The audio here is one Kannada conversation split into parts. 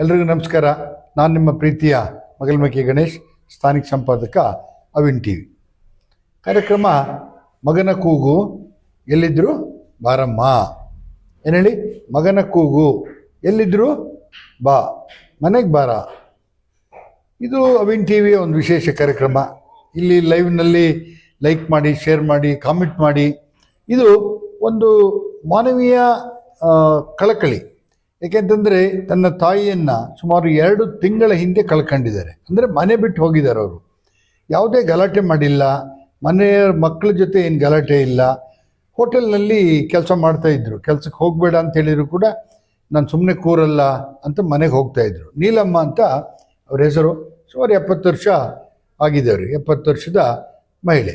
ಎಲ್ರಿಗೂ ನಮಸ್ಕಾರ. ನಾನು ನಿಮ್ಮ ಪ್ರೀತಿಯ ಮಗಲ್ಮಕ್ಕಿ ಗಣೇಶ್, ಸ್ಥಾನಿಕ ಸಂಪಾದಕ ಅವಿನ್ ಟಿ ವಿ ಕಾರ್ಯಕ್ರಮ ಮಗನ ಕೂಗು, ಎಲ್ಲಿದ್ರು ಬಾರಮ್ಮ. ಏನು ಹೇಳಿ ಮಗನ ಕೂಗು, ಎಲ್ಲಿದ್ರು ಬಾ, ಮನೆಗೆ ಬಾರ. ಇದು ಅವಿನ್ ಟಿ ವಿಯ ಒಂದು ವಿಶೇಷ ಕಾರ್ಯಕ್ರಮ. ಇಲ್ಲಿ ಲೈವ್ನಲ್ಲಿ ಲೈಕ್ ಮಾಡಿ ಶೇರ್ ಮಾಡಿ ಕಾಮೆಂಟ್ ಮಾಡಿ. ಇದು ಒಂದು ಮಾನವೀಯ ಕಳಕಳಿ. ಏಕೆಂತಂದರೆ ತನ್ನ ತಾಯಿಯನ್ನು ಸುಮಾರು ಎರಡು ತಿಂಗಳ ಹಿಂದೆ ಕಳ್ಕೊಂಡಿದ್ದಾರೆ. ಅಂದರೆ ಮನೆ ಬಿಟ್ಟು ಹೋಗಿದ್ದಾರೆ ಅವರು. ಯಾವುದೇ ಗಲಾಟೆ ಮಾಡಿಲ್ಲ. ಮನೆಯ ಮಕ್ಕಳ ಜೊತೆ ಏನು ಗಲಾಟೆ ಇಲ್ಲ. ಹೋಟೆಲ್ನಲ್ಲಿ ಕೆಲಸ ಮಾಡ್ತಾ ಇದ್ರು. ಕೆಲಸಕ್ಕೆ ಹೋಗಬೇಡ ಅಂತ ಹೇಳಿದ್ರು ಕೂಡ ನಾನು ಸುಮ್ಮನೆ ಕೂರಲ್ಲ ಅಂತ ಮನೆಗೆ ಹೋಗ್ತಾ ಇದ್ರು. ನೀಲಮ್ಮ ಅಂತ ಅವ್ರ ಹೆಸರು ಸುಮಾರು ಎಪ್ಪತ್ತು ವರ್ಷ ಆಗಿದೆ ಅವ್ರಿಗೆ. ಎಪ್ಪತ್ತು ವರ್ಷದ ಮಹಿಳೆ.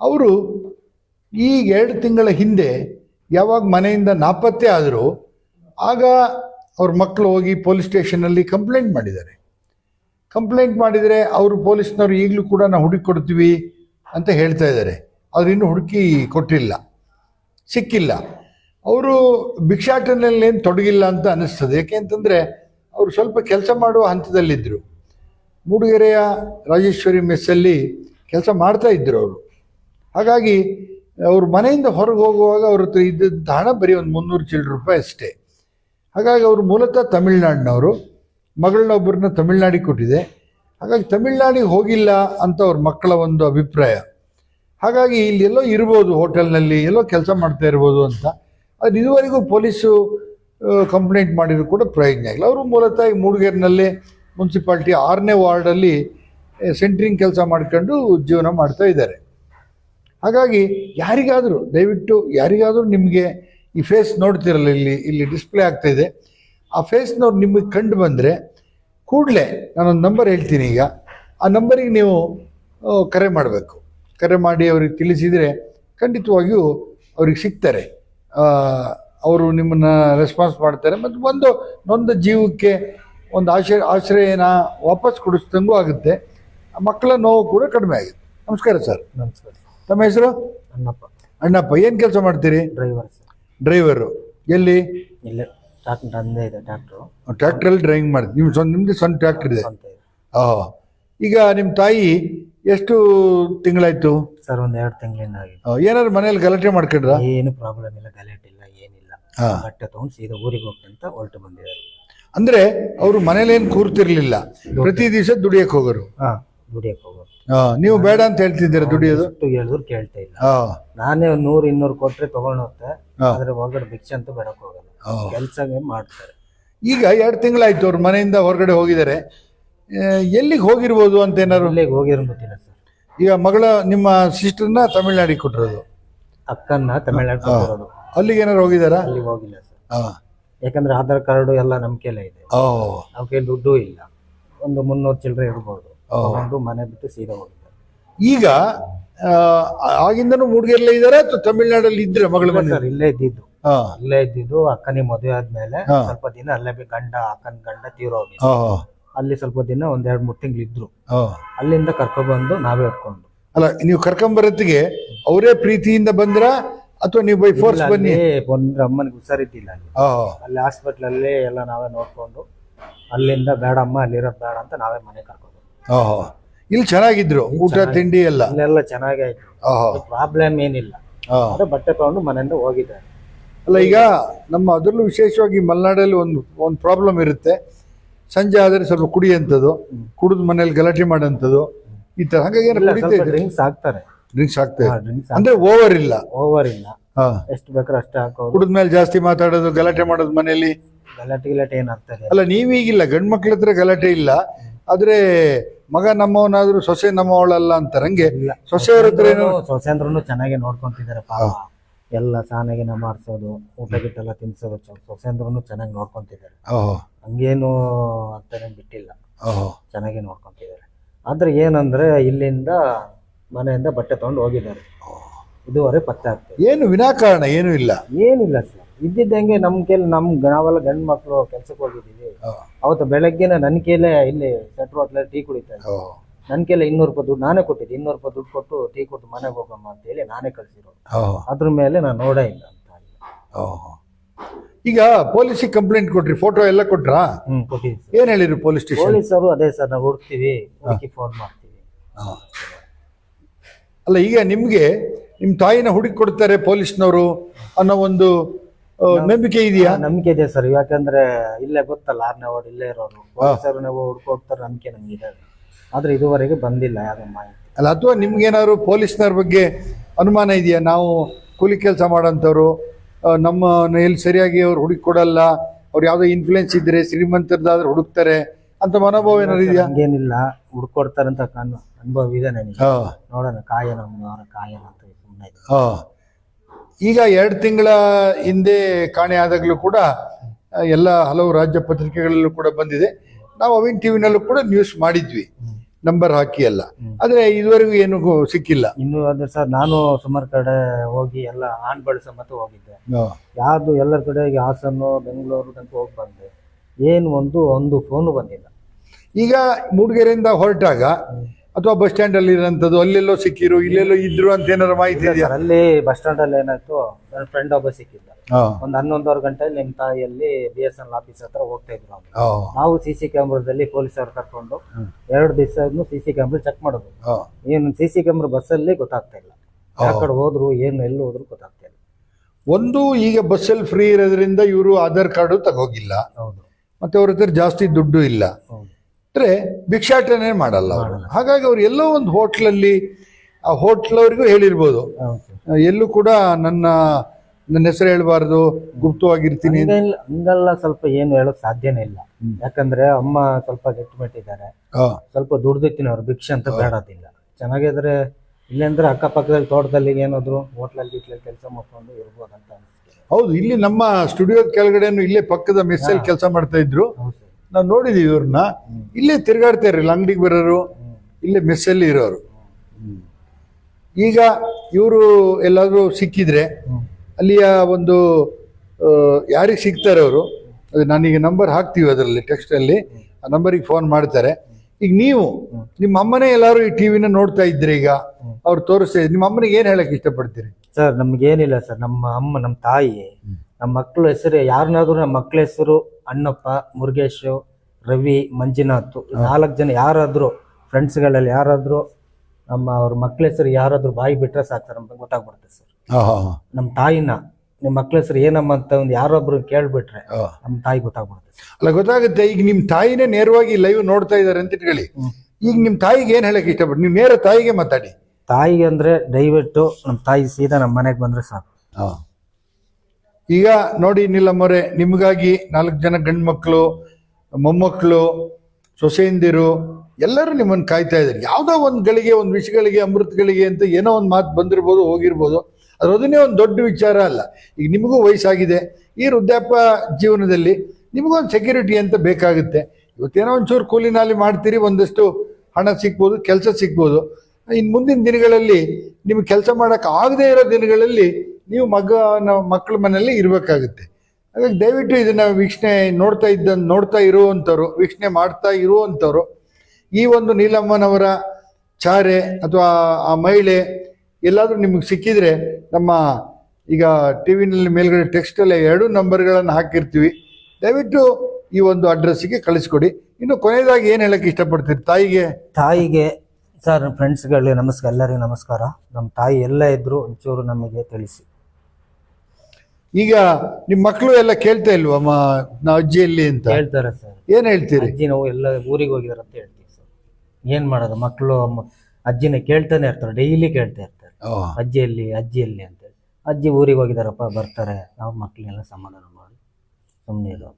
ಅವರು ಈ ಎರಡು ತಿಂಗಳ ಹಿಂದೆ ಯಾವಾಗ ಮನೆಯಿಂದ ನಾಪತ್ತೆ ಆದರೂ ಆಗ ಅವ್ರ ಮಕ್ಕಳು ಹೋಗಿ ಪೊಲೀಸ್ ಸ್ಟೇಷನಲ್ಲಿ ಕಂಪ್ಲೇಂಟ್ ಮಾಡಿದ್ದಾರೆ. ಕಂಪ್ಲೇಂಟ್ ಮಾಡಿದರೆ ಅವರು ಪೊಲೀಸ್ನವ್ರು ಈಗಲೂ ಕೂಡ ನಾವು ಹುಡುಕಿ ಕೊಡ್ತೀವಿ ಅಂತ ಹೇಳ್ತಾ ಇದ್ದಾರೆ. ಅವ್ರು ಇನ್ನೂ ಹುಡುಕಿ ಕೊಟ್ಟಿಲ್ಲ. ಸಿಕ್ಕಿಲ್ಲ. ಅವರು ಭಿಕ್ಷಾಟನೆಯಲ್ಲಿ ಏನು ತೊಡಗಿಲ್ಲ ಅಂತ ಅನ್ನಿಸ್ತದೆ. ಯಾಕೆ ಅಂತಂದರೆ ಅವರು ಸ್ವಲ್ಪ ಕೆಲಸ ಮಾಡುವ ಹಂತದಲ್ಲಿದ್ದರು ಮೂಡಿಗೆರೆಯ ರಾಜೇಶ್ವರಿ ಮೆಸ್ಸಲ್ಲಿ ಕೆಲಸ ಮಾಡ್ತಾ ಇದ್ದರು ಅವರು. ಹಾಗಾಗಿ ಅವ್ರ ಮನೆಯಿಂದ ಹೊರಗೆ ಹೋಗುವಾಗ ಅವ್ರ ಹತ್ರ ಇದ್ದಂಥ ಹಣ ಬರೀ ಒಂದು ಮುನ್ನೂರು ಚಿಲ್ಲರೆ ರೂಪಾಯಿ ಅಷ್ಟೇ. ಹಾಗಾಗಿ ಅವರು ಮೂಲತಃ ತಮಿಳ್ನಾಡಿನವರು. ಮಗಳನ್ನ ಒಬ್ಬರನ್ನ ತಮಿಳ್ನಾಡಿಗೆ ಕೊಟ್ಟಿದೆ. ಹಾಗಾಗಿ ತಮಿಳ್ನಾಡಿಗೆ ಹೋಗಿಲ್ಲ ಅಂತ ಅವ್ರ ಮಕ್ಕಳ ಒಂದು ಅಭಿಪ್ರಾಯ. ಹಾಗಾಗಿ ಇಲ್ಲಿ ಎಲ್ಲೋ ಇರ್ಬೋದು ಹೋಟೆಲ್ನಲ್ಲಿ, ಎಲ್ಲೋ ಕೆಲಸ ಮಾಡ್ತಾ ಇರ್ಬೋದು ಅಂತ. ಅದು ಇದುವರೆಗೂ ಪೊಲೀಸು ಕಂಪ್ಲೇಂಟ್ ಮಾಡಿದ್ರು ಕೂಡ ಪ್ರಯೋಜನ ಆಗಿಲ್ಲ ಅವರು ಮೂಲತಃ ಈ ಮೂಡಿಗೆರೆನಲ್ಲೇ ಮುನ್ಸಿಪಾಲ್ಟಿ ಆರನೇ ವಾರ್ಡಲ್ಲಿ ಸೆಂಟ್ರಿಂಗ್ ಕೆಲಸ ಮಾಡ್ಕೊಂಡು ಜೀವನ ಮಾಡ್ತಾ ಇದ್ದಾರೆ. ಹಾಗಾಗಿ ಯಾರಿಗಾದರೂ, ದಯವಿಟ್ಟು ಯಾರಿಗಾದರೂ ನಿಮಗೆ ಈ ಫೇಸ್ ನೋಡ್ತಿರಲ್ಲ ಇಲ್ಲಿ ಇಲ್ಲಿ ಡಿಸ್ಪ್ಲೇ ಆಗ್ತಾ ಇದೆ. ಆ ಫೇಸ್ನವ್ರು ನಿಮಗೆ ಕಂಡು ಬಂದರೆ ಕೂಡಲೇ ನಾನೊಂದು ನಂಬರ್ ಹೇಳ್ತೀನಿ ಈಗ. ಆ ನಂಬರಿಗೆ ನೀವು ಕರೆ ಮಾಡಬೇಕು. ಕರೆ ಮಾಡಿ ಅವ್ರಿಗೆ ತಿಳಿಸಿದರೆ ಖಂಡಿತವಾಗಿಯೂ ಅವ್ರಿಗೆ ಸಿಗ್ತಾರೆ. ಅವರು ನಿಮ್ಮನ್ನು ರೆಸ್ಪಾನ್ಸ್ ಮಾಡ್ತಾರೆ ಮತ್ತು ಒಂದು ನೊಂದು ಜೀವಕ್ಕೆ ಒಂದು ಆಶ್ರಯ ಆಶ್ರಯನ ವಾಪಸ್ ಕೊಡಿಸ್ದಂಗೂ ಆಗುತ್ತೆ. ಆ ಮಕ್ಕಳ ನೋವು ಕೂಡ ಕಡಿಮೆ ಆಗುತ್ತೆ. ನಮಸ್ಕಾರ ಸರ್. ನಮಸ್ಕಾರ ತಮ್ಮ ಹೆಸರು? ಅಣ್ಣಪ್ಪ. ಅಣ್ಣಪ್ಪ ಏನು ಕೆಲಸ ಮಾಡ್ತೀರಿ? Driver sir. ಡ್ರೈವರು ಎಲ್ಲಿ? ಇಲ್ಲ ಡಾಕ್ಟರ್ ನಂದೇ ಇದೆ ಟ್ರ್ಯಾಕ್ಟ್ರಲ್ಲಿ ಡ್ರೈವಿಂಗ್ ಮಾಡ್ತೀವಿ ನಿಮ್ಮ ಸ್ವಂತ ನಿಮ್ಮದು ಸ್ವಂತ ಟ್ರ್ಯಾಕ್ಟರ್ ಇದೆ? ಸ್ವಂತ ಇದೆ. ಹಾಂ ಈಗ ನಿಮ್ಮ ತಾಯಿ ಎಷ್ಟು ತಿಂಗಳಾಯ್ತು? ಸರ್ ಒಂದು ಎರಡು ತಿಂಗಳಿಂದ ಆಗಿದೆ. ಏನಾದ್ರು ಮನೇಲಿ ಗಲಾಟೆ ಮಾಡ್ಕೊಂಡ್ರ? ಏನು ಪ್ರಾಬ್ಲಮ್ ಇಲ್ಲ ಗಲಾಟೆ ಇಲ್ಲ ಏನಿಲ್ಲ. ಹಾ. ಬಟ್ಟೆ ತಗೊಂಡು ಸೀದಾ ಊರಿಗೆ ಹೋಗ್ತಂತ ಹೊರಟು ಬಂದಿದ್ದಾರೆ. ಅಂದ್ರೆ ಅವರು ಮನೇಲೇನು ಕೂರ್ತಿರ್ಲಿಲ್ಲ. ಪ್ರತಿ ದಿವಸ ದುಡಿಯಕ್ಕೆ ಹೋಗೋರು. ಹಾ ದುಡಿಯಕ್ಕೆ ಹೋಗೋರು. ನೀವು ಬೇಡ ಅಂತ ಹೇಳ್ತಿದ್ದೀರಾ ದುಡಿಯೋದು? ಎಷ್ಟು ಹೇಳಿದ್ರು ಕೇಳ್ತಾ ಇಲ್ಲ. ನಾನೇ ಒಂದ್ ನೂರು ಇನ್ನೂರು ಕೊಟ್ರೆ ತಗೊಂಡ್ ಹೋಗ್ತೆ ಆದ್ರೆ ಹೊರಗಡೆ ಭಿಕ್ಷೆ ಅಂತ ಬೇಡಕ್ ಹೋಗಲ್ಲ. ಕೆಲ್ಸ ಮಾಡ್ತಾರೆ. ಈಗ ಎರಡು ತಿಂಗಳಾಯ್ತು ಅವ್ರ ಮನೆಯಿಂದ ಹೊರಗಡೆ ಹೋಗಿದ್ದಾರೆ. ಆ, ಎಲ್ಲಿಗೆ ಹೋಗಿರ್ಬೋದು ಅಂತ ಏನಾದ್ರು? ಇಲ್ಲಿಗೆ ಹೋಗಿರೋ ಗೊತ್ತಿಲ್ಲ ಸರ್. ಈಗ ಮಗಳ ನಿಮ್ಮ ಸಿಸ್ಟರ್ನ ತಮಿಳ್ನಾಡಿಗೆ ಕೊಟ್ಟಿರೋದು. ಅಕ್ಕನ್ನ ತಮಿಳ್ನಾಡು ಕೊಟ್ಟಿರೋದು. ಅಲ್ಲಿಗೆ ಏನಾರು ಹೋಗಿದಾರಾ ಅಲ್ಲಿಗೆ ಹೋಗಿಲ್ಲ ಸರ್. ಯಾಕಂದ್ರೆ ಆಧಾರ್ ಕಾರ್ಡು ಎಲ್ಲ ನಮ್ಮ ಕೈಲೇ ಇದೆ ಕೈಲಿ ದುಡ್ಡು ಇಲ್ಲ. ಒಂದು ಮುನ್ನೂರು ಚಿಲ್ಲರೆ ಇರ್ಬೋದು. ತಗೊಂಡು ಮನೆ ಬಿಟ್ಟು ಸೀದಾ ಹೋಗಿದ್ದಾರೆ. ಈಗ ಆಗಿಂದನೂ ಮೂಡಿಗೆರಲ್ಲೇ ಇದ್ದಾರೆ ಅಥವಾ ತಮಿಳ್ನಾಡಲ್ಲಿ ಇದ್ರೆ ಮಗಳ ಮನೆ ಸರ್ ಇಲ್ಲೇ ಇದ್ದಿದ್ದು. ಹಾ. ಇಲ್ಲೇ ಇದ್ದಿದ್ದು ಅಕ್ಕನಿಗೆ ಮದುವೆ ಆದ್ಮೇಲೆ ಹಾ. ಸ್ವಲ್ಪ ದಿನ ಅಲ್ಲೇ ಬಿ- ಗಂಡ ಅಕ್ಕನ ಗಂಡ ತೀರೋಗಿ ಹಾ ಅಲ್ಲಿ ಸ್ವಲ್ಪ ದಿನ ಒಂದ್ ಎರಡ್ ಮೂರ್ ತಿಂಗಳು ಇದ್ರು. ಹಾ. ಅಲ್ಲಿಂದ ಕರ್ಕೊಬಂದು ನಾವೇ ಇಟ್ಕೊಂಡು. ಅಲ್ಲ ನೀವು ಕರ್ಕೊಂಬರತ್ತಿಗೆ ಅವರೇ ಪ್ರೀತಿಯಿಂದ ಬಂದ್ರ ಅಥವಾ ನೀವು ಬೈ ಫೋರ್ಸ್ ಬನ್ನಿ? ಬಂದ್ರೆ ಅಮ್ಮನಿಗೆ ಹುಷಾರಿದ್ದಿಲ್ಲ ಅಲ್ಲಿ. ಹಾ. ಅಲ್ಲಿ ಹಾಸ್ಪಿಟ್ಲ್ ಅಲ್ಲಿ ಎಲ್ಲ ನಾವೇ ನೋಡ್ಕೊಂಡು ಅಲ್ಲಿಂದ ಬೇಡಮ್ಮ ಅಮ್ಮ ಅಲ್ಲಿರೋದ್ ಬೇಡ ಅಂತ ನಾವೇ ಮನೆ ಕರ್ಕೊಂಡು ಆ, ಇಲ್ಲಿ ಚೆನ್ನಾಗಿದ್ರು ಊಟ ತಿಂಡಿ ಎಲ್ಲ? ಇಲ್ಲೆಲ್ಲ ಚೆನ್ನಾಗಿ ಆಯ್ತು ಆ, ಪ್ರಾಬ್ಲಮ್ ಏನಿಲ್ಲ. ಆ. ಅದೇ ಬಟ್ಟೆ ತಗೊಂಡು ಮನೆಯಿಂದ ಹೋಗಿದ್ದಾರೆ. ಅಲ್ಲ ಈಗ ನಮ್ಮ ಅದರಲ್ಲೂ ವಿಶೇಷವಾಗಿ ಮಲೆನಾಡಲ್ಲಿ ಒಂದು ಒಂದು ಪ್ರಾಬ್ಲಮ್ ಇರುತ್ತೆ. ಸಂಜೆ ಆದರೆ ಸ್ವಲ್ಪ ಕುಡಿಯಂಥದ್ದು ಕುಡಿದು ಮನೇಲಿ ಗಲಾಟೆ ಮಾಡೋಂಥದ್ದು ಈ ತರ. ಹಾಗಾಗಿ ಏನೋ ಕುಡಿತಾ ಇದ್ರೆ ಡ್ರಿಂಕ್ಸ್ ಹಾಕ್ತಾರೆ. ಡ್ರಿಂಕ್ಸ್ ಆಗ್ತಾ ಇದೆ ಡ್ರಿಂಕ್ಸ್ ಅಂದ್ರೆ ಓವರ್ ಇಲ್ಲ? ಓವರ್ ಇಲ್ಲ. ಹಾ. ಎಷ್ಟು ಬೇಕಾದ್ರೆ ಅಷ್ಟೇ ಹಾಕೋ ಕುಡಿದ ಮೇಲೆ ಜಾಸ್ತಿ ಮಾತಾಡೋದು ಗಲಾಟೆ ಮಾಡೋದು ಮನೇಲಿ ಗಲಾಟೆ ಗಲಾಟೆ ಏನ್ ಆಗ್ತದೆ ಅಲ್ಲ ನೀವೀಗಿಲ್ಲ ಗಂಡು ಮಕ್ಳ ಹತ್ರ ಗಲಾಟೆ ಇಲ್ಲ. ಆದ್ರೆ ಮಗ ನಮ್ಮವನಾದ್ರೂ ಸೊಸೆ ನಮ್ಮವಳಲ್ಲ ಅಂತಾರಂಗೆ ಸೊಸೆಯವ್ರ ಹತ್ರ ಅಂದ್ರೂ ಸೊಸೆಂದ್ರೂ ಚೆನ್ನಾಗಿ ನೋಡ್ಕೊಂತಿದ್ದಾರೆ ಪಾಪ. ಎಲ್ಲ ಸಾನಾಗಿನ ಮಾಡ್ಸೋದು ಊಟ ಗಿಟ್ಟ ಎಲ್ಲ ತಿನ್ಸೋದು ಸೊಸೆಂದ್ರೂ ಚೆನ್ನಾಗಿ ನೋಡ್ಕೊಂತಿದ್ದಾರೆ. ಓಹೋ. ಹಂಗೇನು ಅಂತಾನೆ ಬಿಟ್ಟಿಲ್ಲ. ಓಹೋ. ಚೆನ್ನಾಗಿ ನೋಡ್ಕೊಂತಿದ್ದಾರೆ. ಆದ್ರೆ ಏನಂದ್ರೆ ಇಲ್ಲಿಂದ ಮನೆಯಿಂದ ಬಟ್ಟೆ ತಗೊಂಡು ಹೋಗಿದ್ದಾರೆ. ಇದುವರೆ ಪತ್ತೆ ಆಗ್ತದೆ. ಏನು ವಿನಾಕಾರಣ ಏನು ಇಲ್ಲ. ಏನಿಲ್ಲ ಸರ್. ಇದ್ದಿದ್ದಂಗೆ ನಮ್ ಕೈಲಿ ನಮ್ ನಾವೆಲ್ಲ ಗಂಡ್ ಮಕ್ಕಳು ಕೆಲ್ಸಕ್ಕೆ ಹೋಗಿದ್ದೀವಿ. ಅವತ್ತು ಬೆಳಗ್ಗೆನ ನನ್ನ ಕೇಲೆ ಇಲ್ಲಿ ಸೆಟ್ರು ಹೋಟ್ಲಲ್ಲಿ ಟೀ ಕುಡಿತಾರೆ ನನ್ ಕೇಲೆ ಇನ್ನೂರು ರೂಪಾಯಿ ದುಡ್ಡು ನಾನೇ ಕೊಟ್ಟಿದ್ದೆ. ಇನ್ನೂರು ರೂಪಾಯಿ ದುಡ್ಡು ಕೊಟ್ಟು ಟೀ ಕೊಟ್ಟು ಮನೆಗೆ ಹೋಗಮ್ಮ ಅಂತ ಹೇಳಿ ನಾನೇ ಕಳ್ಸಿರೋದು. ಅದ್ರ ಮೇಲೆ ನಾನು ನೋಡೇ ಇಲ್ಲ ಅಂತ ಈಗ ಪೊಲೀಸಿಗೆ ಕಂಪ್ಲೇಂಟ್ ಕೊಟ್ರಿ ಫೋಟೋ ಎಲ್ಲ ಕೊಟ್ರಾ? ಏನ್ ಹೇಳಿರಿ ಪೊಲೀಸ್ ಸ್ಟೇಷನ್? ಪೊಲೀಸರು ಅದೇ ಸರ್ ನಾವು ಹುಡುಕ್ತೀವಿ ಹುಡುಕಿ ಫೋನ್ ಮಾಡ್ತೀವಿ. ಅಲ್ಲ ಈಗ ನಿಮ್ಗೆ ನಿಮ್ ತಾಯಿನ ಹುಡುಕಿ ಕೊಡ್ತಾರೆ ಪೊಲೀಸ್ನವರು ಅನ್ನೋ ಒಂದು ನಂಬಿಕೆ ಇದೆಯಾ? ನಂಬಿಕೆ ಇದೆ ಸರ್. ಯಾಕಂದ್ರೆ ಇಲ್ಲೇ ಗೊತ್ತಲ್ಲ ಆರನೇ ವಾರ್ಡ್ ಇಲ್ಲೇ ಇರೋರು. ಸರ್ ನಾವು ಹುಡ್ಕೊಡ್ತಾರೆ ನಂಬಿಕೆ ನಮ್ಗೆ ಇದೆ. ಆದ್ರೆ ಇದುವರೆಗೆ ಬಂದಿಲ್ಲ ಯಾರು ಮಾಹಿತಿ. ಅಲ್ಲ ಅಥವಾ ನಿಮ್ಗೇನಾದ್ರು ಪೊಲೀಸ್ನವ್ರ ಬಗ್ಗೆ ಅನುಮಾನ ಇದೆಯಾ? ನಾವು ಕೂಲಿ ಕೆಲಸ ಮಾಡೋಂಥವ್ರು ನಮ್ಮ ಎಲ್ಲಿ ಸರಿಯಾಗಿ ಅವ್ರು ಹುಡುಕಿ ಕೊಡಲ್ಲ ಅವ್ರು ಯಾವುದೋ ಇನ್ಫ್ಲೂಯೆನ್ಸ್ ಇದ್ರೆ ಶ್ರೀಮಂತರದಾದ್ರೆ ಹುಡುಕ್ತಾರೆ ಅಂತ ಮನೋಭಾವ ಏನಾದ್ರು ಇದೆಯಾ? ಹಂಗೇನಿಲ್ಲ. ಹುಡ್ಕೊಡ್ತಾರೆ ಅಂತ ಕಾಣ್- ಅನುಭವ ಇದೆ ನನಗೆ. ಹಾ. ನೋಡೋಣ ಕಾಯನ ನಮ್ಮ ಕಾಯನ ಅಂತ ಸುಮ್ಮನೆ ಹಾ. ಈಗ ಎರಡು ತಿಂಗಳ ಹಿಂದೆ ಕಾಣೆ ಆದಾಗಲೂ ಕೂಡ ಎಲ್ಲ ಹಲವು ರಾಜ್ಯ ಪತ್ರಿಕೆಗಳಲ್ಲೂ ಕೂಡ ಬಂದಿದೆ. ನಾವು ಅವಿನ್ ಟಿವಿನಲ್ಲೂ ಕೂಡ ನ್ಯೂಸ್ ಮಾಡಿದ್ವಿ. ನಂಬರ್ ಹಾಕಿ ಎಲ್ಲ ಆದ್ರೆ ಇದುವರೆಗೂ ಏನು ಸಿಕ್ಕಿಲ್ಲ. ಇನ್ನು ಅಂದ್ರೆ ಸರ್ ನಾನು ಸುಮಾರು ಕಡೆ ಹೋಗಿ ಎಲ್ಲ ಆನ್ ಬಳಸ ಮತ್ತೆ ಹೋಗಿದ್ದೆ. ಯಾವ್ದು ಎಲ್ಲರ ಕಡೆ ಈಗ ಹಾಸನ್ನು ಬೆಂಗಳೂರು ತನಕ ಹೋಗಿ ಬಂದೆ. ಏನು ಒಂದು ಒಂದು ಫೋನು ಬಂದಿಲ್ಲ. ಈಗ ಮೂಡಿಗೆರೆಯಿಂದ ಹೊರಟಾಗ ಅಥವಾ ಬಸ್ ಸ್ಟ್ಯಾಂಡ್ ಅಲ್ಲಿ ಇರೋಂಥದ್ದು ಅಲ್ಲೆಲ್ಲೋ ಸಿಕ್ಕಿರು ಇಲ್ಲೆಲ್ಲೋ ಇದ್ರು ಅಂತ ಏನಾರ ಮಾಹಿತಿ ಇದೆಯಾ? ಅಲ್ಲಿ ಬಸ್ ಸ್ಟ್ಯಾಂಡ್ ಅಲ್ಲಿ ಏನಾಯ್ತು ನನ್ನ ಫ್ರೆಂಡ್ ಒಬ್ಬ ಸಿಕ್ಕಿದ್ದ. ಹಾ. ಒಂದು ಹನ್ನೊಂದುವರೆ ಗಂಟೆಯಲ್ಲಿ ನಿಮ್ಮ ತಾಯಿಯಲ್ಲಿ ಬಿ ಎಸ್ ಎನ್ ಆಫೀಸ್ ಹತ್ರ ಹೋಗ್ತಾ ಇದ್ರು ನಾವು ಹಾ. ನಾವು ಸಿ ಸಿ ಕ್ಯಾಮ್ರಾದಲ್ಲಿ ಪೊಲೀಸರು ಕರ್ಕೊಂಡು ಎರಡು ದಿವಸ ಸಿ ಸಿ ಕ್ಯಾಮ್ರಾ ಚೆಕ್ ಮಾಡೋದು. ಹಾ. ಏನು ಸಿ ಸಿ ಕ್ಯಾಮ್ರಾ ಬಸ್ಸಲ್ಲಿ ಗೊತ್ತಾಗ್ತಾ ಇಲ್ಲ. ಯಾವ ಕಡೆ ಹೋದ್ರು ಏನು ಎಲ್ಲಿ ಹೋದ್ರು ಗೊತ್ತಾಗ್ತಾ ಇಲ್ಲ. ಒಂದು ಈಗ ಬಸ್ಸಲ್ಲಿ ಫ್ರೀ ಇರೋದ್ರಿಂದ ಇವರು ಆಧಾರ್ ಕಾರ್ಡು ತಗೋಗಿಲ್ಲ. ಹೌದು. ಮತ್ತೆ ಅವ್ರ ಹತ್ರ ಜಾಸ್ತಿ ದುಡ್ಡು ಇಲ್ಲ. ಹೌದು. ಅಂದ್ರೆ ಭಿಕ್ಷಾಟನೆ ಮಾಡಲ್ಲ ಅವರು. ಹಾಗಾಗಿ ಅವ್ರು ಎಲ್ಲೋ ಒಂದು ಹೋಟ್ಲಲ್ಲಿ ಆ ಹೋಟ್ಲವ್ರಿಗೂ ಹೇಳಿರ್ಬೋದು. ಎಲ್ಲೂ ಕೂಡ ನನ್ನ ನನ್ನ ಹೆಸರು ಹೇಳ್ಬಾರ್ದು ಗುಪ್ತವಾಗಿರ್ತೀನಿ ಹಂಗಲ್ಲ ಸ್ವಲ್ಪ ಏನು ಹೇಳೋಕ್ ಸಾಧ್ಯನೇ ಇಲ್ಲ. ಯಾಕಂದ್ರೆ ಅಮ್ಮ ಸ್ವಲ್ಪ ಗಟ್ಟಿಮಟ್ಟಿದ್ದಾರೆ. ಇದ್ದಾರೆ ಸ್ವಲ್ಪ ದುಡ್ದು ಅವ್ರು ಭಿಕ್ಷೆ ಅಂತ ಬೇಡೋದಿಲ್ಲ. ಚೆನ್ನಾಗಿದ್ರೆ ಇಲ್ಲಾಂದ್ರೆ ಅಕ್ಕಪಕ್ಕದಲ್ಲಿ ತೋಟದಲ್ಲಿ ಏನಾದ್ರು ಹೋಟ್ಲಲ್ಲಿ ಇಟ್ಲಲ್ಲಿ ಕೆಲಸ ಮಾಡ್ಕೊಂಡು ಇರ್ಬೋದು ಅಂತ ಅನಿಸ್ತು ಹೌದು ಇಲ್ಲಿ ನಮ್ಮ ಸ್ಟುಡಿಯೋದ ಕೆಳಗಡೆನು ಇಲ್ಲೇ ಪಕ್ಕದ ಮೆಸ್ಸಲ್ಲಿ ಕೆಲಸ ಮಾಡ್ತಾ ಇದ್ರು. ನಾವು ನೋಡಿದೀವಿ ಇವ್ರನ್ನ. ಇಲ್ಲೇ ತಿರ್ಗಾಡ್ತಾ ಇರಲಿಲ್ಲ ಅಂಗಡಿಗೆ ಬರೋರು, ಇಲ್ಲೇ ಮೆಸ್ಸಲ್ಲಿ ಇರೋರು. ಈಗ ಇವರು ಎಲ್ಲಾದರೂ ಸಿಕ್ಕಿದ್ರೆ ಅಲ್ಲಿಯ ಒಂದು ಯಾರಿಗೆ ಸಿಗ್ತಾರೆ ಅವರು? ಅದು ನಾನೀಗ ನಂಬರ್ ಹಾಕ್ತೀವಿ ಅದರಲ್ಲಿ, ಟೆಕ್ಸ್ಟಲ್ಲಿ. ಆ ನಂಬರಿಗೆ ಫೋನ್ ಮಾಡ್ತಾರೆ. ಈಗ ನೀವು, ನಿಮ್ಮ ಅಮ್ಮನೇ ಎಲ್ಲರೂ ಈ ಟಿವಿನ ನೋಡ್ತಾ ಇದ್ರೆ ಈಗ, ಅವ್ರು ತೋರಿಸ್ತಾ ಇದ್ರು, ನಿಮ್ಮ ಅಮ್ಮನಿಗೆ ಏನು ಹೇಳಕ್ಕೆ ಇಷ್ಟಪಡ್ತೀರಿ? ಸರ್ ನಮ್ಗೇನಿಲ್ಲ ಸರ್. ನಮ್ಮ ಅಮ್ಮ, ನಮ್ಮ ತಾಯಿ, ನಮ್ಮ ಮಕ್ಕಳ ಹೆಸರು, ಯಾರನ್ನಾದ್ರೂ ನಮ್ಮ ಮಕ್ಕಳ ಹೆಸರು ಅಣ್ಣಪ್ಪ ಮುರುಗೇಶ್ ರವಿ ಮಂಜುನಾಥ್ ನಾಲ್ಕು ಜನ ಯಾರಾದರೂ ಫ್ರೆಂಡ್ಸ್ಗಳಲ್ಲಿ ಯಾರಾದ್ರೂ ನಮ್ಮ ಅವ್ರ ಮಕ್ಳ ಹೆಸರು ಯಾರಾದ್ರೂ ಬಾಯಿ ಬಿಟ್ಟರೆ ಸಾಕು ಸರ್ ನಮ್ಗೆ ಗೊತ್ತಾಗ್ಬಿಡುತ್ತೆ ಸರ್. ನಮ್ಮ ತಾಯಿನ ನಿಮ್ಮ ಮಕ್ಳ ಹೆಸರು ಏನಮ್ಮ ಅಂತ ಒಂದು ಯಾರೊಬ್ರು ಕೇಳ್ಬಿಟ್ರೆ ನಮ್ಮ ತಾಯಿ ಗೊತ್ತಾಗ್ಬಿಡುತ್ತೆ ಅಲ್ಲ ಗೊತ್ತಾಗುತ್ತೆ ಈಗ ನಿಮ್ಮ ತಾಯಿನೇ ನೇರವಾಗಿ ಲೈವ್ ನೋಡ್ತಾ ಇದ್ದಾರೆ ಅಂತ ಹೇಳಿ. ಈಗ ನಿಮ್ಮ ತಾಯಿಗೆ ಏನು ಹೇಳಕ್ಕೆ ಇಷ್ಟಪಟ್ಟು ನೀವು ನೇರ ತಾಯಿಗೆ ಮಾತಾಡಿ. ತಾಯಿಗೆ ಅಂದ್ರೆ ದಯವಿಟ್ಟು ನಮ್ಮ ತಾಯಿ ಸೀದಾ ನಮ್ಮ ಮನೆಗೆ ಬಂದ್ರೆ ಸಾಕು. ಈಗ ನೋಡಿ ನಿಲ್ಲಮ್ಮರೆ ನಿಮಗಾಗಿ ನಾಲ್ಕು ಜನ ಗಂಡು ಮಕ್ಕಳು ಮೊಮ್ಮಕ್ಕಳು ಸೊಸೆಯಂದಿರು, ಎಲ್ಲರೂ ನಿಮ್ಮನ್ನು ಕಾಯ್ತಾ ಇದ್ದಾರೆ. ಯಾವುದೋ ಒಂದು ಗಳಿಗೆ, ಒಂದು ವಿಷಯಗಳಿಗೆ ಅಮೃತಗಳಿಗೆ ಅಂತ ಏನೋ ಒಂದು ಮಾತು ಬಂದಿರ್ಬೋದು, ಹೋಗಿರ್ಬೋದು. ಅದು ಅದನ್ನೇ ಒಂದು ದೊಡ್ಡ ವಿಚಾರ ಅಲ್ಲ. ಈಗ ನಿಮಗೂ ವಯಸ್ಸಾಗಿದೆ. ಈ ವೃದ್ಧಾಪ್ಯ ಜೀವನದಲ್ಲಿ ನಿಮಗೊಂದು ಸೆಕ್ಯೂರಿಟಿ ಅಂತ ಬೇಕಾಗುತ್ತೆ. ಇವತ್ತೇನೋ ಒಂಚೂರು ಕೂಲಿ ನಾಲಿ ಮಾಡ್ತೀರಿ, ಒಂದಷ್ಟು ಹಣ ಸಿಗ್ಬೋದು, ಕೆಲಸ ಸಿಗ್ಬೋದು. ಇನ್ನು ಮುಂದಿನ ದಿನಗಳಲ್ಲಿ ನಿಮಗೆ ಕೆಲಸ ಮಾಡೋಕ್ಕಾಗದೇ ಇರೋ ದಿನಗಳಲ್ಲಿ ನೀವು ಮಗ ಮಕ್ಕಳ ಮನೆಯಲ್ಲಿ ಇರಬೇಕಾಗುತ್ತೆ. ಹಾಗಾಗಿ ದಯವಿಟ್ಟು ಇದನ್ನ ವೀಕ್ಷಣೆ ನೋಡ್ತಾ ಇದ್ದ, ನೋಡ್ತಾ ಇರುವಂಥವ್ರು ವೀಕ್ಷಣೆ ಮಾಡ್ತಾ ಇರುವಂಥವ್ರು ಈ ಒಂದು ನೀಲಮ್ಮನವರ ಚಾರೆ ಅಥವಾ ಆ ಮಹಿಳೆ ಎಲ್ಲಾದರೂ ನಿಮಗೆ ಸಿಕ್ಕಿದ್ರೆ ನಮ್ಮ ಈಗ ಟಿ ವಿನಲ್ಲಿ ಮೇಲ್ಗಡೆ ಟೆಕ್ಸ್ಟಲ್ಲಿ ಎರಡು ನಂಬರ್ಗಳನ್ನು ಹಾಕಿರ್ತೀವಿ. ದಯವಿಟ್ಟು ಈ ಒಂದು ಅಡ್ರೆಸ್ಸಿಗೆ ಕಳಿಸ್ಕೊಡಿ. ಇನ್ನು ಕೊನೆಯದಾಗಿ ಏನು ಹೇಳಕ್ಕೆ ಇಷ್ಟಪಡ್ತೀರಿ? ತಾಯಿಗೆ? ತಾಯಿಗೆ, ಸರ್ ಫ್ರೆಂಡ್ಸ್ಗಳಿಗೆ ನಮಸ್ಕಾರ, ಎಲ್ಲರಿಗೂ ನಮಸ್ಕಾರ. ನಮ್ಮ ತಾಯಿ ಎಲ್ಲ ಇದ್ರು ಒಂಚೂರು ನಮಗೆ ತಿಳಿಸಿ. ಈಗ ನಿಮ್ಮ ಮಕ್ಕಳು ಎಲ್ಲ ಕೇಳ್ತಾ ಇಲ್ವಾ ಅಮ್ಮ ನಾ ಅಜ್ಜಿಯಲ್ಲಿ ಅಂತ? ಹೇಳ್ತಾರೆ ಸರ್. ಏನು ಹೇಳ್ತೀರಿ? ಅಜ್ಜಿ ನಾವು ಎಲ್ಲ ಊರಿಗೆ ಹೋಗಿದಾರೆ ಅಂತ ಹೇಳ್ತೀವಿ ಸರ್. ಏನ್ ಮಾಡೋದು? ಮಕ್ಕಳು ಅಜ್ಜಿನ ಕೇಳ್ತಾನೆ ಇರ್ತಾರೆ ಡೈಲಿ ಕೇಳ್ತಾ ಇರ್ತಾರೆ. ಆ, ಅಜ್ಜಿಯಲ್ಲಿ ಅಜ್ಜಿಯಲ್ಲಿ ಅಂತ ಅಜ್ಜಿ ಊರಿಗೆ ಹೋಗಿದಾರಪ್ಪ ಬರ್ತಾರೆ. ನಾವು ಮಕ್ಕಳೆಲ್ಲ ಸಮಾಧಾನ ಮಾಡಿ ಸುಮ್ಮನೆ ಇರೋ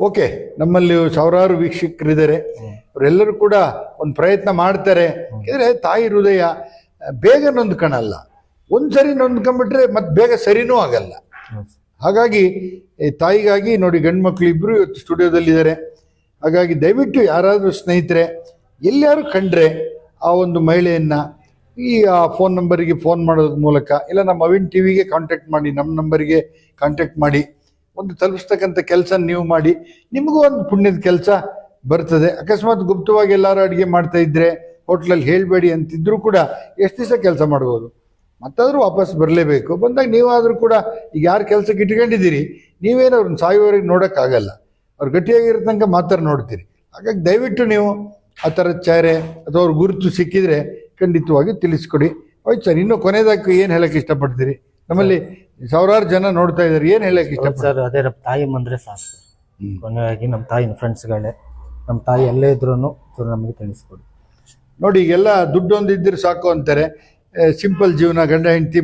ಓಕೆ ನಮ್ಮಲ್ಲಿ ಸಾವಿರಾರು ವೀಕ್ಷಕರಿದ್ದಾರೆ. ಅವರೆಲ್ಲರೂ ಕೂಡ ಒಂದು ಪ್ರಯತ್ನ ಮಾಡ್ತಾರೆ. ಯಾಕಂದ್ರೆ ತಾಯಿ ಹೃದಯ ಬೇಗ ನೊಂದ್ಕೊಳಲ್ಲ ಒಂದ್ಸರಿ ನೊಂದ್ಕೊಂಡ್ಬಿಟ್ರೆ ಮತ್ತೆ ಬೇಗ ಸರಿನೂ ಆಗಲ್ಲ. ಹಾಗಾಗಿ ತಾಯಿಗಾಗಿ ನೋಡಿ ಗಂಡು ಮಕ್ಕಳು ಇಬ್ಬರು ಇವತ್ತು ಸ್ಟುಡಿಯೋದಲ್ಲಿದ್ದಾರೆ. ಹಾಗಾಗಿ ದಯವಿಟ್ಟು ಯಾರಾದರೂ ಸ್ನೇಹಿತರೆ ಎಲ್ಲಿಯಾರು ಕಂಡ್ರೆ ಆ ಒಂದು ಮಹಿಳೆಯನ್ನು ಈ ಆ ಫೋನ್ ನಂಬರಿಗೆ ಫೋನ್ ಮಾಡೋದ್ರ ಮೂಲಕ, ಇಲ್ಲ ನಮ್ಮ ಅವಿನ್ ಟಿವಿಗೆ ಕಾಂಟ್ಯಾಕ್ಟ್ ಮಾಡಿ ನಮ್ಮ ನಂಬರಿಗೆ ಕಾಂಟ್ಯಾಕ್ಟ್ ಮಾಡಿ, ಒಂದು ತಲುಪಿಸ್ತಕ್ಕಂಥ ಕೆಲಸ ನೀವು ಮಾಡಿ, ನಿಮಗೂ ಒಂದು ಪುಣ್ಯದ ಕೆಲಸ ಬರ್ತದೆ. ಅಕಸ್ಮಾತ್ ಗುಪ್ತವಾಗಿ ಎಲ್ಲರೂ ಅಡುಗೆ ಮಾಡ್ತಾ ಇದ್ರೆ, ಹೋಟ್ಲಲ್ಲಿ ಹೇಳಬೇಡಿ ಅಂತಿದ್ರು ಕೂಡ ಎಷ್ಟು ದಿವಸ ಕೆಲಸ ಮಾಡ್ಬೋದು? ಮತ್ತಾದ್ರೂ ವಾಪಸ್ ಬರಲೇಬೇಕು. ಬಂದಾಗ ನೀವಾದರೂ ಕೂಡ ಈಗ ಯಾರು ಕೆಲಸಕ್ಕೆ ಇಟ್ಕೊಂಡಿದ್ದೀರಿ ನೀವೇನು ಅವ್ರನ್ನ ಸಾಯುವವರೆಗೆ ನೋಡೋಕ್ಕಾಗಲ್ಲ. ಅವ್ರು ಗಟ್ಟಿಯಾಗಿರೋ ತನಕ ಮಾತ್ರ ನೋಡ್ತೀರಿ. ಹಾಗಾಗಿ ದಯವಿಟ್ಟು ನೀವು ಆ ಥರದ ಚಾರೆ ಅಥವಾ ಅವ್ರ ಗುರುತು ಸಿಕ್ಕಿದ್ರೆ ಖಂಡಿತವಾಗಿ ತಿಳಿಸ್ಕೊಡಿ. ಆಯ್ತು ಸರ್ ಇನ್ನೂ ಕೊನೆಯದಾಗಿ ಏನು ಹೇಳಕ್ಕೆ ಇಷ್ಟಪಡ್ತೀರಿ? ನಮ್ಮಲ್ಲಿ ಸಾವಿರಾರು ಜನ ನೋಡ್ತಾ ಇದ್ದಾರೆ. ಏನು ಹೇಳಕ್ಕೆ ಇಷ್ಟ ಸರ್ ಅದೇ ನಮ್ಮ ತಾಯಿ ಬಂದ್ರೆ ಸಾಕು. ಕೊನೆಯಾಗಿ ನಮ್ಮ ತಾಯಿನ ಫ್ರೆಂಡ್ಸ್ಗಳೇ ನಮ್ಮ ತಾಯಿ ಎಲ್ಲೇ ಇದ್ರೂ ನಮಗೆ ತಿಳಿಸ್ಕೊಡಿ. ನೋಡಿ ಈಗೆಲ್ಲ ದುಡ್ಡು ಇದ್ದರೆ ಸಾಕು ಅಂತಾರೆ. ಸಿಂಪಲ್ ಜೀವನ ಗಂಡ ಹೆಂಡತಿ